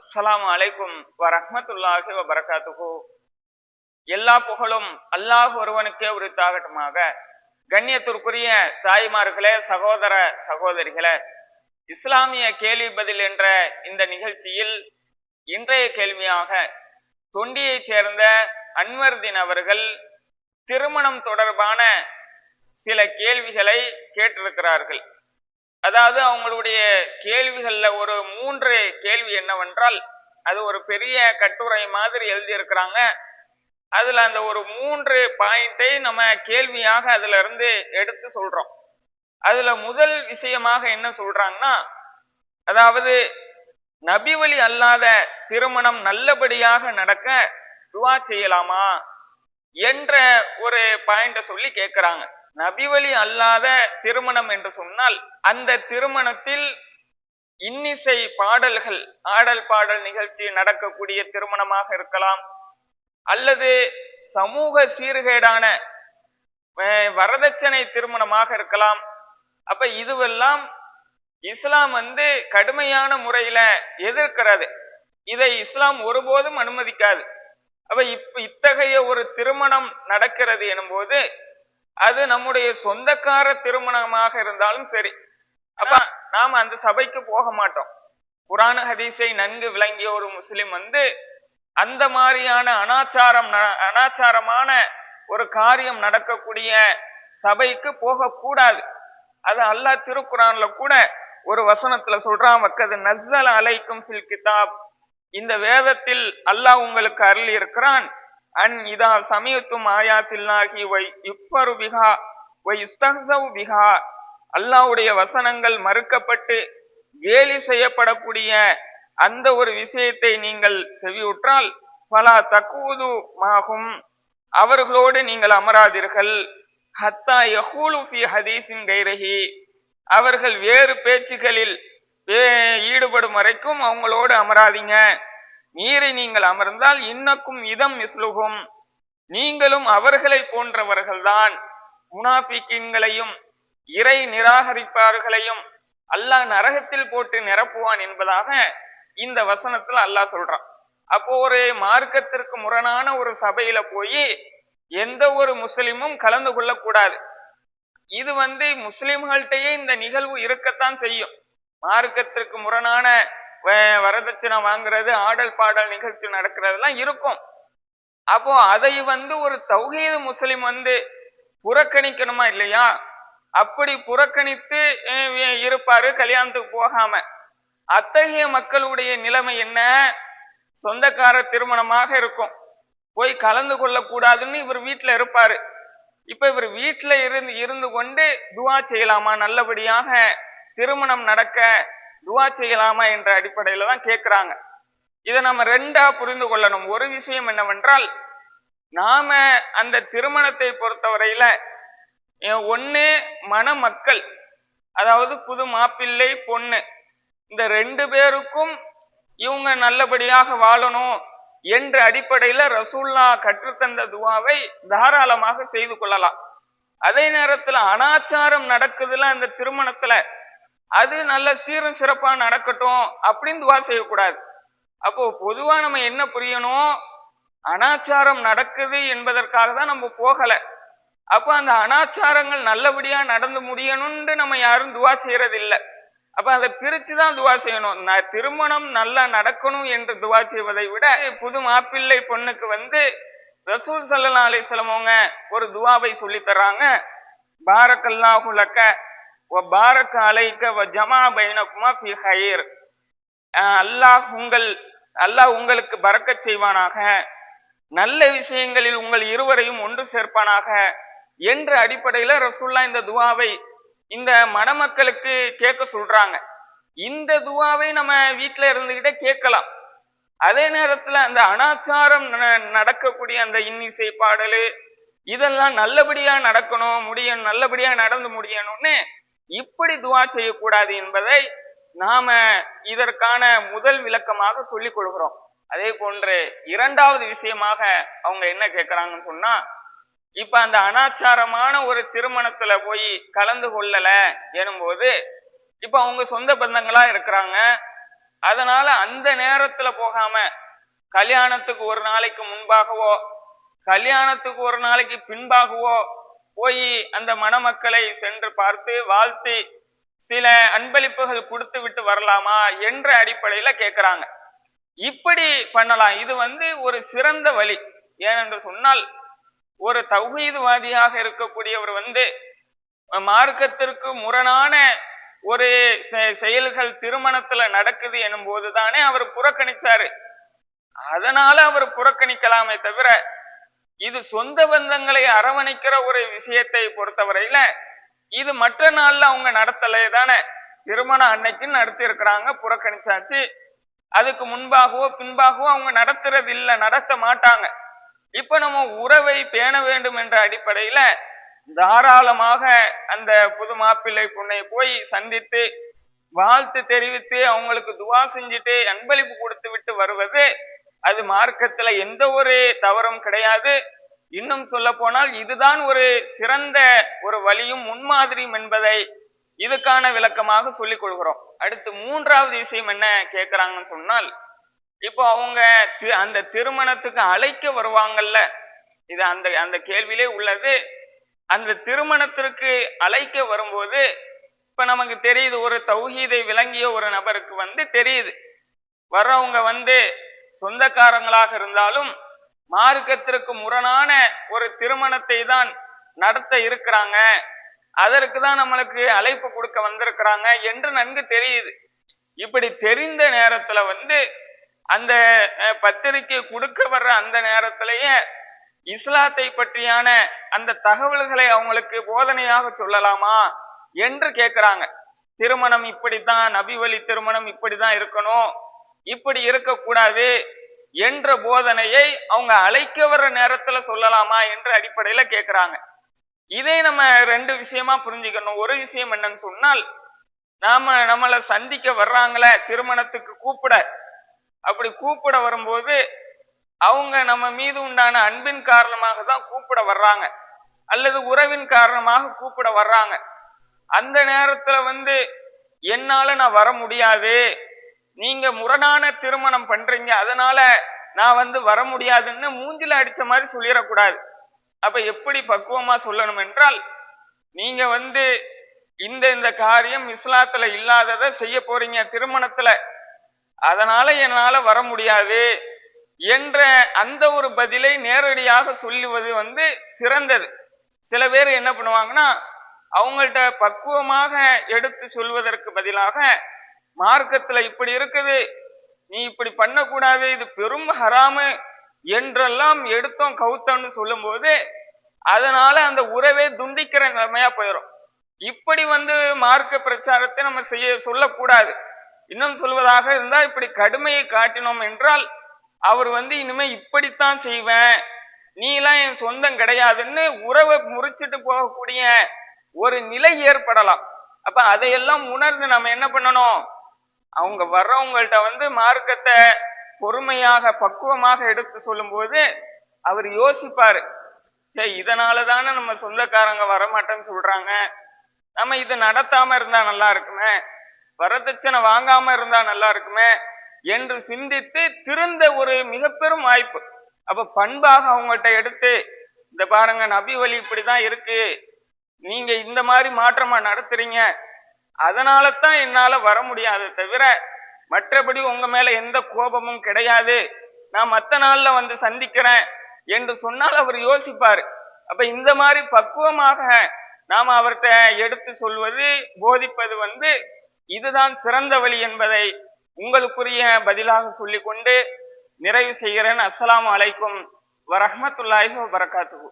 அஸ்லாம் அலைக்கும் வரஹ்மத்துல்லாஹி வரகாத்துகு எல்லா புகழும் அல்லாஹ் ஒருவனுக்கே உரித்தாகட்டுமாக. கண்ணியத்திற்குரிய தாய்மார்களே சகோதர சகோதரிகளே இஸ்லாமிய கேள்வி பதில் என்ற இந்த நிகழ்ச்சியில் இன்றைய கேள்வியாக தொண்டியைச் சேர்ந்த அன்வர்தீன் அவர்கள் திருமணம் தொடர்பான சில கேள்விகளை கேட்டிருக்கிறார்கள். அதாவது அவங்களுடைய கேள்விகளில் ஒரு மூன்று கேள்வி என்னவென்றால் அது ஒரு பெரிய கட்டுரை மாதிரி எழுதியிருக்கிறாங்க. அதில் அந்த ஒரு மூன்று பாயிண்டை நம்ம கேள்வியாக அதுல இருந்து எடுத்து சொல்றோம். அதுல முதல் விஷயமாக என்ன சொல்றாங்கன்னா அதாவது நபிவழி அல்லாத திருமணம் நல்லபடியாக நடக்க துவா செய்யலாமா என்ற ஒரு பாயிண்ட சொல்லி கேட்கிறாங்க நபிவழி அல்லாத திருமணம் என்று சொன்னால் அந்த திருமணத்தில் இன்னிசை பாடல்கள் ஆடல் பாடல் நிகழ்ச்சி நடக்கக்கூடிய திருமணமாக இருக்கலாம் அல்லது சமூக சீர்கேடான வரதட்சணை திருமணமாக இருக்கலாம். அப்ப இதுவெல்லாம் இஸ்லாம் வந்து கடுமையான முறையில எதிர்க்கிறது. இதை இஸ்லாம் ஒருபோதும் அனுமதிக்காது. அப்ப இப்ப இத்தகைய ஒரு திருமணம் நடக்கிறது எனும்போது அது நம்முடைய சொந்தக்கார திருமணமாக இருந்தாலும் சரி. அப்ப நாம அந்த சபைக்கு போக மாட்டோம். குரான் ஹதீஸை நன்கு விளங்கிய ஒரு முஸ்லிம் வந்து அந்த மாதிரியான அனாச்சாரம் அனாச்சாரமான ஒரு காரியம் நடக்கக்கூடிய சபைக்கு போகக்கூடாது. அது அல்லாஹ் திருக்குறான்ல கூட ஒரு வசனத்துல சொல்றான் வக்கது நஸ்ஸல் அலைக்கும் ஃபில் கிதாப். இந்த வேதத்தில் அல்லாஹ் உங்களுக்கு அருள் இருக்கிறான். அன் இதா சமயத்தும் ஆயாத்தில்லாகி வை யுக்ஃபரு பிகா வை யுஸ்தஹ்ஸவு பிகா அல்லாவுடைய வசனங்கள் மறுக்கப்பட்டு கேலி செய்யப்படக்கூடிய அந்த ஒரு விஷயத்தை நீங்கள் செவியுற்றால் பலா தக்குவதுமாகும் அவர்களோடு நீங்கள் அமராதீர்கள். ஹத்தா யஹூலு ஃபி ஹதீஸின் கைரஹி. அவர்கள் வேறு பேச்சுகளில் ஈடுபடும் வரைக்கும் அவங்களோடு அமராதீங்க. மீறி நீங்கள் அமர்ந்தால் இன்னக்கும் இதம் இஸ்லுகும் நீங்களும் அவர்களை போன்றவர்கள்தான். முனாஃபிக்கின்களையும் இறை நிராகரிப்பார்களையும் அல்லாஹ் நரகத்தில் போட்டு நிரப்புவான் என்பதாக இந்த வசனத்துல அல்லாஹ் சொல்றான். அப்போ ஒரு மார்க்கத்திற்கு முரணான ஒரு சபையில போய் எந்த ஒரு முஸ்லிமும் கலந்து கொள்ளக்கூடாது. இது வந்து முஸ்லிம்கள்டையே இந்த நிகழ்வு இருக்கத்தான் செய்யும். மார்க்கத்திற்கு முரணான வரதட்சணை வாங்குறது ஆடல் பாடல் நிகழ்ச்சி நடக்கிறதெல்லாம் இருக்கும். அப்போ அதை வந்து ஒரு தௌஹீது முஸ்லிம் வந்து புறக்கணிக்கணுமா இல்லையா? அப்படி புறக்கணித்து இருப்பாரு கல்யாணத்துக்கு போகாம. அத்தகைய மக்களுடைய நிலைமை என்ன? சொந்தக்கார திருமணமாக இருக்கும். போய் கலந்து கொள்ளக்கூடாதுன்னு இவர் வீட்டுல இருப்பாரு. இப்ப இவர் வீட்டுல இருந்து இருந்து கொண்டு துவா செய்யலாமா? நல்லபடியாக திருமணம் நடக்க துவா செய்யலாமா என்ற அடிப்படையில தான் கேட்கிறாங்க இதை நம்ம ரெண்டா புரிந்து கொள்ளணும். ஒரு விஷயம் என்னவென்றால் நாம அந்த திருமணத்தை பொறுத்தவரையில அஹ், ஒண்ணு மணமக்கள் அதாவது புது மாப்பிள்ளை பொண்ணு இந்த ரெண்டு பேருக்கும் இவங்க நல்லபடியாக வாழணும் என்ற அடிப்படையில ரசூல்லா கற்றுத்தந்த துவாவை தாராளமாக செய்து கொள்ளலாம். அதே நேரத்துல அனாச்சாரம் நடக்குதுல அந்த திருமணத்துல அது நல்ல சீரும் சிறப்பாக நடக்கட்டும் அப்படின்னு துவா செய்யக்கூடாது. அப்போ பொதுவா நம்ம என்ன புரியணும்? அனாச்சாரம் நடக்குது என்பதற்காக தான் நம்ம போகல. அப்போ அந்த அனாச்சாரங்கள் நல்லபடியா நடந்து முடியணும்னு நம்ம யாரும் துவா செய்யறது இல்லை அப்ப அதை பிரிச்சு தான் துவா செய்யணும். ந- திருமணம் நல்லா நடக்கணும் என்று துவா செய்வதை விட புது மாப்பிள்ளை பொண்ணுக்கு வந்து ரசூல் சல்லா அலிஸ்லம் ஒரு துவாவை சொல்லி தர்றாங்க. பாரக்கல்லாஹு வ அலைக்க வ ஜமா பைனகுமா ஃபி ஹயர் அஹ் அல்லாஹ் உங்கள் அல்லாஹ் உங்களுக்கு பறக்கச் செய்வானாக. நல்ல விஷயங்களில் உங்கள் இருவரையும் ஒன்று சேர்ப்பானாக. என்ற அடிப்படையில ரசூல்லா இந்த துவாவை இந்த மணமக்களுக்கு கேட்க சொல்றாங்க. இந்த துவாவை நம்ம வீட்டில் இருந்துகிட்டே கேட்கலாம். அதே நேரத்துல அந்த அனாச்சாரம் நடக்கக்கூடிய அந்த இன்னிசை பாடலு இதெல்லாம் நல்லபடியா நடக்கணும் முடியணும் நல்லபடியா நடந்து முடியணும்னு இப்படி துவா செய்யக்கூடாது என்பதை நாம இதற்கான முதல் விளக்கமாக சொல்லிக் கொள்கிறோம். அதே போன்று இரண்டாவது விஷயமாக அவங்க என்ன கேட்கிறாங்கன்னு சொன்னா இப்ப அந்த அனாச்சாரமான ஒரு திருமணத்துல போய் கலந்து கொள்ளல எனும்போது இப்ப அவங்க சொந்த பந்தங்களா இருக்கிறாங்க. அதனால அந்த நேரத்துல போகாம கல்யாணத்துக்கு ஒரு நாளைக்கு முன்பாகவோ கல்யாணத்துக்கு ஒரு நாளைக்கு பின்பாகவோ போய் அந்த மணமக்களை சென்று பார்த்து வாழ்த்து சில அன்பளிப்புகள் கொடுத்து விட்டு வரலாமா? என்ற அடிப்படையில கேட்கிறாங்க இப்படி பண்ணலாம். இது வந்து ஒரு சிறந்த வழி. ஏனென்று சொன்னால் ஒரு தௌஹீதுவாதியாக இருக்கக்கூடியவர் வந்து மார்க்கத்திற்கு முரணான ஒரு செ- செயல்கள் திருமணத்துல நடக்குது எனும் போதுதானே அவர் புறக்கணிச்சாரு. அதனால அவர் புறக்கணிக்கலாமே தவிர இது சொந்த பந்தங்களை அரவணைக்கிற ஒரு விஷயத்தை பொறுத்தவரையில இது மற்ற நாள்ல அவங்க நடத்தலே தானே. திருமணம் அன்னைக்கு நடத்திருக்கிறாங்க புறக்கணிச்சாச்சு. அதுக்கு முன்பாகவோ பின்பாகவோ அவங்க நடத்துறது இல்ல நடத்த மாட்டாங்க. இப்ப நம்ம உறவை பேண வேண்டும் என்ற அடிப்படையில தாராளமாக அந்த புது மாப்பிள்ளை பொண்ணை போய் சந்தித்து வாழ்த்து தெரிவித்து அவங்களுக்கு துவா செஞ்சுட்டு அன்பளிப்பு கொடுத்து விட்டு வருவது அது மார்க்கத்துல எந்த ஒரு தவறும் கிடையாது. இன்னும் சொல்ல போனால் இதுதான் ஒரு சிறந்த ஒரு வழியும் முன்மாதிரியும் என்பதை இதுக்கான விளக்கமாக சொல்லிக் கொள்கிறோம். அடுத்து மூன்றாவது விஷயம் என்ன கேட்கிறாங்கன்னு சொன்னால் இப்போ அவங்க அந்த திருமணத்துக்கு அழைக்க வருவாங்கல்ல? இது அந்த அந்த கேள்வியிலே உள்ளது. அந்த திருமணத்திற்கு அழைக்க வரும்போது இப்ப நமக்கு தெரியுது ஒரு தௌஹீதை விளங்கிய ஒரு நபருக்கு வந்து தெரியுது. வர்றவங்க வந்து சொந்தக்காரங்களாக இருந்தாலும் மார்க்கத்திற்கு முரணான ஒரு திருமணத்தை தான் நடத்த இருக்கிறாங்க. அதற்கு தான் நம்மளுக்கு அழைப்பு கொடுக்க வந்திருக்கிறாங்க என்று நன்கு தெரியுது. இப்படி தெரிந்த நேரத்துல வந்து அந்த பத்திரிகை பத்திரிக்கை கொடுக்க வர்ற அந்த நேரத்திலேயே இஸ்லாத்தை பற்றியான அந்த தகவல்களை அவங்களுக்கு போதனையாக சொல்லலாமா என்று கேட்கிறாங்க திருமணம் இப்படித்தான் நபி வழி திருமணம் இப்படிதான் இருக்கணும். இப்படி இருக்கக்கூடாது என்ற போதனையை அவங்க அழைக்க வர்ற நேரத்துல சொல்லலாமா என்ற அடிப்படையில கேட்கிறாங்க இதை நம்ம ரெண்டு விஷயமா புரிஞ்சுக்கணும். ஒரு விஷயம் என்னன்னு சொன்னால் நாம நம்மளை சந்திக்க வர்றாங்களே திருமணத்துக்கு கூப்பிட. அப்படி கூப்பிட வரும்போது அவங்க நம்ம மீது உண்டான அன்பின் காரணமாக தான் கூப்பிட வர்றாங்க. அல்லது உறவின் காரணமாக கூப்பிட வர்றாங்க. அந்த நேரத்துல வந்து என்னால நான் வர முடியாது. நீங்க முரணான திருமணம் பண்றீங்க அதனால நான் வந்து வர முடியாதுன்னு மூஞ்சில அடிச்ச மாதிரி சொல்லிடக்கூடாது. அப்ப எப்படி பக்குவமா சொல்லணும் என்றால் நீங்க வந்து இந்த இந்த காரியம் இஸ்லாத்துல இல்லாததை செய்ய போறீங்க திருமணத்துல. அதனால என்னால வர முடியாது என்ற அந்த ஒரு பதிலை நேரடியாக சொல்லுவது வந்து சிறந்தது. சில பேர் என்ன பண்ணுவாங்கன்னா அவங்கள்ட்ட பக்குவமாக எடுத்து சொல்வதற்கு பதிலாக மார்க்கத்துல இப்படி இருக்குது. நீ இப்படி பண்ணக்கூடாது. இது பெரும் ஹராமு என்றெல்லாம் எடுத்தோம் கவுத்தோம்னு சொல்லும்போது அதனால அந்த உறவே துண்டிக்கிற நிலைமையா போயிடும் இப்படி வந்து மார்க்க பிரச்சாரத்தை நம்ம செய்ய சொல்லக்கூடாது. இன்னும் சொல்வதாக இருந்தா இப்படி கடுமையை காட்டினோம் என்றால் அவர் வந்து இனிமே இப்படித்தான் செய்வேன். நீ எல்லாம் என் சொந்தம் கிடையாதுன்னு உறவை முறிச்சிட்டு போகக்கூடிய ஒரு நிலை ஏற்படலாம். அப்ப அதையெல்லாம் உணர்ந்து நம்ம என்ன பண்ணணும்? அவங்க வர்றவங்கள்ட்ட வந்து மார்க்கத்தை பொறுமையாக பக்குவமாக எடுத்து சொல்லும்போது அவர் யோசிப்பாரு. சரி இதனால தானே நம்ம சொந்தக்காரங்க வரமாட்டேன்னு சொல்றாங்க. நம்ம இது நடத்தாம இருந்தா நல்லா இருக்குமே. வரதட்சணை வாங்காம இருந்தா நல்லா இருக்குமே என்று சிந்தித்து திருந்த ஒரு மிக பெரும் வாய்ப்பு. அப்ப பண்பாக அவங்கள்ட்ட எடுத்து இந்த பாருங்க நபி வழி இப்படிதான் இருக்கு. நீங்க இந்த மாதிரி மாற்றமா நடத்துறீங்க. அதனால தான் என்னால வர முடியாது தவிர மற்றபடி உங்க மேல எந்த கோபமும் கிடையாது. நான் மத்த நாள்ல வந்து சந்திக்கிறேன் என்று சொன்னால் அவர் யோசிப்பாரு. அப்ப இந்த மாதிரி பக்குவமாக நாம அவர்கிட்ட எடுத்து சொல்வது போதிப்பது வந்து இதுதான் சிறந்த வழி என்பதை உங்களுக்குரிய பதிலாக சொல்லிக்கொண்டு நிறைவு செய்கிறேன். அஸ்லாம் அலைக்கும் வரஹமத்துல்லாஹி வபரகாத்துஹு.